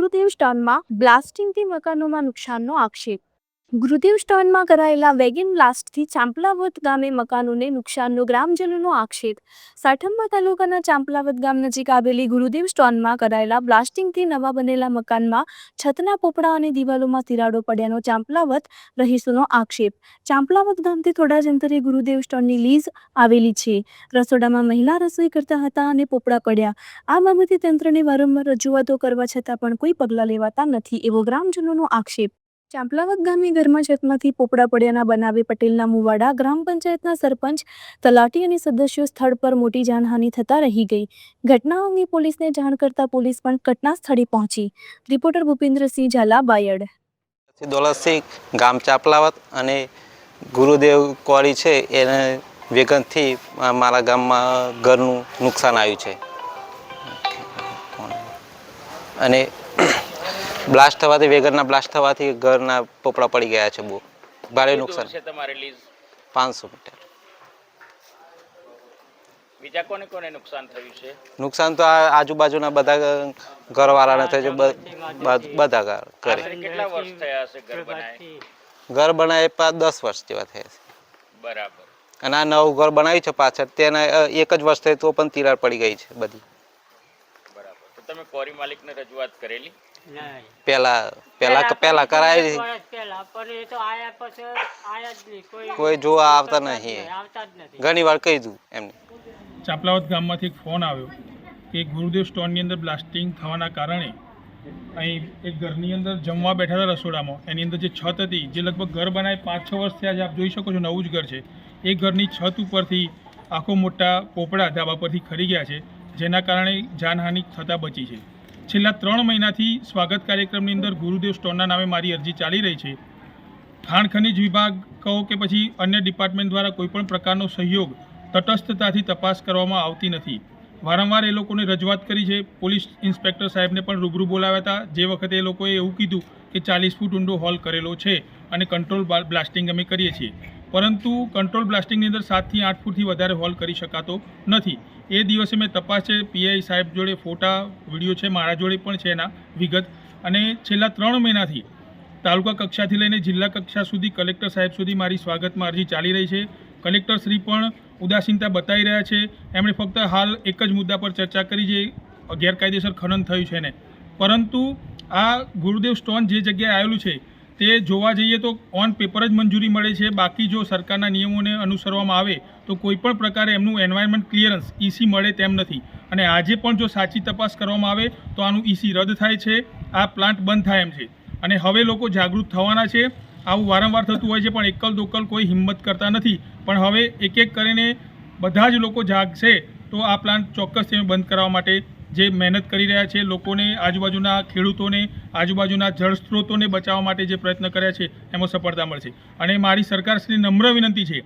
ગુરુદેવ સ્ટોનમાં બ્લાસ્ટિંગથી મકાનોમાં નુકસાનનો આક્ષેપ. ગુરુદેવ સ્ટોનમાં કરાયેલા વેગન બ્લાસ્ટથી ચાંપલાવત ગામે મકાનોને નુકસાનનો ગ્રામજનોનો આક્ષેપ. સાઠંબા તાલુકાના ચાંપલાવત ગામ નજીક આવેલી ગુરુદેવ સ્ટોનમાં કરાયેલા બ્લાસ્ટિંગથી નવા બનેલા મકાનમાં છતના પોપડા અને દિવાલોમાં તિરાડો પડ્યાનો ચાંપલાવત રહીશોનો આક્ષેપ. ચાંપલાવત ગામથી થોડા જ અંતરે ગુરુદેવ સ્ટોનની લીઝ આવેલી છે. રસોડામાં મહિલા રસોઈ કરતા હતા અને પોપડા પડ્યા. આ બાબતે તંત્રને વારંવાર રજૂઆતો કરવા છતાં પણ કોઈ પગલાં લેવાતા નથી એવો ગ્રામજનોનો આક્ષેપ. ચાંપલાવત ગામે ઘરમાં છતમાંથી પોપડા પડ્યાના બનાવે પટેલના મુવાડા, ગ્રામ પંચાયતના સરપંચ, તલાટી અને સદસ્યો સ્થળ પર મોટી જાનહાનિ થતા રહી ગઈ. ઘટના અંગે પોલીસને જાણ કરતા પોલીસ પણ ઘટના સ્થળે પહોંચી. રિપોર્ટર ભૂપેન્દ્રસિંહ ઝાલા બાયડ દોલતસિંહ ગામ ચાપલાવત અને ગુરુદેવ કોરી છે, એને વેગનથી મારા ગામમાં ઘરનું નુકસાન આવ્યું છે. અને બ્લાસ્ટ થવાથી વેગરના બ્લાસ્ટ થવાથી ઘરના પોપડા પડી ગયા છે બહુ. ભારે નુકસાન. છે તમારે લીઝ? પાંચસો મીટર. બીજા કોને કોને નુકસાન થયું છે? નુકસાન તો આ આજુબાજુના બધા ઘરવાળાને થયું છે બધા ઘર કરે. કેટલા વર્ષ થયા હશે ઘર બનાવે ઘર બનાવે પાંચ દસ વર્ષ જેવા થયા છે. બરાબર. અને આ નવું ઘર બનાવ્યું છે પાછળ તેના એક જ વર્ષ થઈ તો પણ તિરાડ પડી ગઈ છે બધી. કોરી માલિકને રજૂઆત કરેલી. નહીં. પેલા પેલા પેલા કરાવી વર્ષ પહેલા પણ એ તો આયા પછી આયા જ નહીં. કોઈ કોઈ જોવા આવતા નહીં આવતા જ નથી. ઘણી વાર કહી દઉં એમને. ચાપલાવત ગામમાંથી એક ફોન આવ્યો કે ગુરુદેવ સ્ટોનની અંદર બ્લાસ્ટિંગ થવાના કારણે અહીં એક ઘરની અંદર જમવા બેઠા હતા રસોડામાં. એની અંદર જે છત હતી જે લગભગ ઘર બનાવી પાંચ છ વર્ષ થયા આપ જોઈ શકો છો નવું જ ઘર છે. એ ઘરની છત ઉપરથી આખો મોટા પોપડા ધાબા પરથી ખરી ગયા છે. જેના કારણે જાનહાનિ થતાં બચી છે. છેલ્લા ત્રણ મહિનાથી સ્વાગત કાર્યક્રમની અંદર ગુરુદેવ સ્ટોનના નામે મારી અરજી ચાલી રહી છે. ખાણ ખનિજ વિભાગ કહો કે પછી અન્ય ડિપાર્ટમેન્ટ દ્વારા કોઈપણ પ્રકારનો સહયોગ તટસ્થતાથી તપાસ કરવામાં આવતી નથી. વારંવાર એ લોકોને રજૂઆત કરી છે. પોલીસ ઇન્સ્પેક્ટર સાહેબને પણ રૂબરૂ બોલાવ્યા હતા. જે વખતે એ લોકોએ એવું કીધું કે ચાલીસ ફૂટ ઊંડો હોલ કરેલો છે અને કંટ્રોલ બ્લાસ્ટિંગ અમે કરીએ છીએ. પરંતુ કંટ્રોલ બ્લાસ્ટિંગની અંદર સાતથી આઠ ફૂટથી વધારે હોલ કરી શકાતો નથી. એ દિવસે મેં તપાસ છે પીઆઈ સાહેબ જોડે ફોટા, વીડિયો છે મારા જોડે પણ છે એના વિગત. અને છેલ્લા ત્રણ મહિનાથી તાલુકા કક્ષાથી લઈને જિલ્લા કક્ષા સુધી કલેક્ટર સાહેબ સુધી મારી સ્વાગતમાં અરજી ચાલી રહી છે. કલેક્ટર શ્રી પણ ઉદાસીનતા બતાવી રહ્યા છે. એમણે ફક્ત હાલ એક જ મુદ્દા પર ચર્ચા કરી જે ગેરકાયદેસર ખનન થયું છે ને પરંતુ આ ગુરુદેવ સ્ટોન જે જગ્યાએ આવેલું છે તે જોવા જઈએ તો ઓન પેપર જ મંજૂરી મળે છે. બાકી જો સરકારના નિયમોને અનુસરવામાં આવે તો કોઈપણ પ્રકારે એમનું એન્વાયરમેન્ટ ક્લિયરન્સ ઈસી મળે તેમ નથી. અને આજે પણ જો સાચી તપાસ કરવામાં આવે તો આનું ઈસી રદ થાય છે. આ પ્લાન્ટ બંધ થાય એમ છે. અને હવે લોકો જાગૃત થવાના છે. આવું વારંવાર થતું હોય છે પણ એકલ દોકલ કોઈ હિંમત કરતા નથી. પણ હવે એક એક કરીને બધા જ લોકો જાગશે તો આ પ્લાન્ટ ચોક્કસ તેને બંધ કરવા માટે જે મહેનત કરી રહ્યા છે, લોકોને, આજુબાજુના ખેડૂતોને, આજુબાજુના જળ સ્ત્રોતોને બચાવવા માટે જે પ્રયત્ન કર્યા છે, એમાં સફળતા મળશે. અને મારી સરકારશ્રી નમ્ર વિનંતી છે,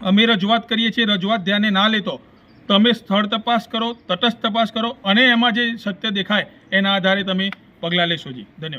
અમે રજૂઆત કરીએ છીએ, રજૂઆત ધ્યાને ના લેતો તમે સ્થળ તપાસ કરો, તટસ્થ તપાસ કરો, અને એમાં જે સત્ય દેખાય, એના આધારે તમે પગલાં લેશો જી. ધન્યવાદ.